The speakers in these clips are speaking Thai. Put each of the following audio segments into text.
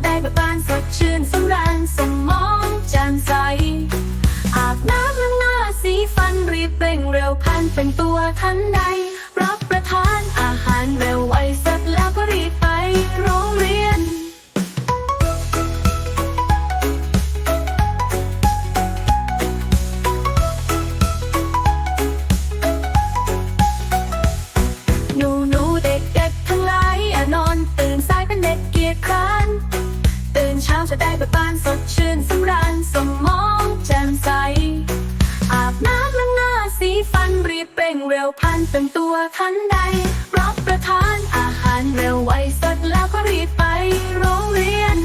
จะได้เบิกบานสดชื่นสำราญสมองแจ่มใส อาบน้ำล้างหน้าสีฟันรีบเร่งเร็วพันเป็นตัวทันใด รับประทานอาหารเร็วไวเสร็จแล้วก็รีบไปโรงเรียน หนูหนูเด็กเด็กๆทั้งหลายอย่านอนตื่นสายเป็นเด็ก ยคร้านตื่นเช้าจะได้เบิกบานสดชื่นสำราญสมองแจ่มใส อาบน้ำล้างหน้าสีฟันรีบเร่งเร็วพันเป็นตัวทันใด รับประทานอาหารเร็วไวเสร็จแล้วก็รีบไปโรงเรียน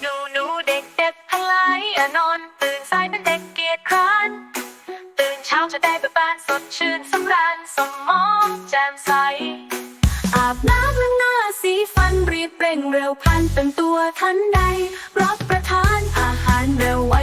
หนูหนูเด็กเด็กทั้งลายอย่านอน ชื่นสำราญสมองแจ่มใส อาบน้ำล้างหน้าสีฟันรีบเร่งเร็วพันเป็นตัวทันใด รับประทานอาหารเร็ว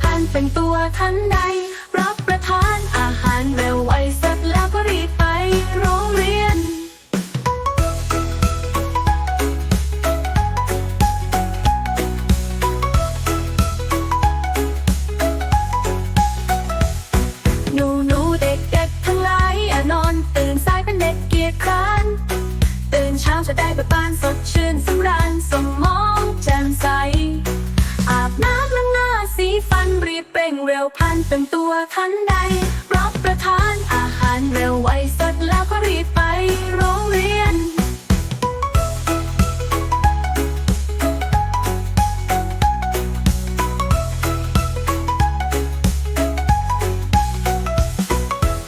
พันเป็นตัวทันใด พลันเป็นตัวทันใด รับประทานอาหารเร็วไวสร็จแล้วก็รีบไปโรงเรียน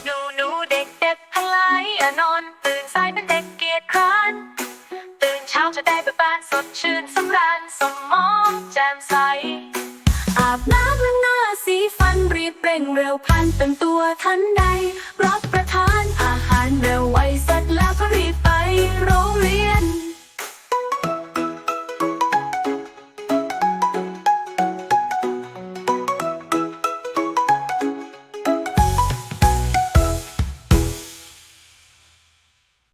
หนูหนูเด็กเด็กๆทั้งหลายอย่านอน ตื่นสายเป็นเด็กเกียจคร้าน ตื่นเช้าจะได้เบิกบานสดชื่นสำราญสมองแจ่มใส เร็วพันเป็นตัวทันใด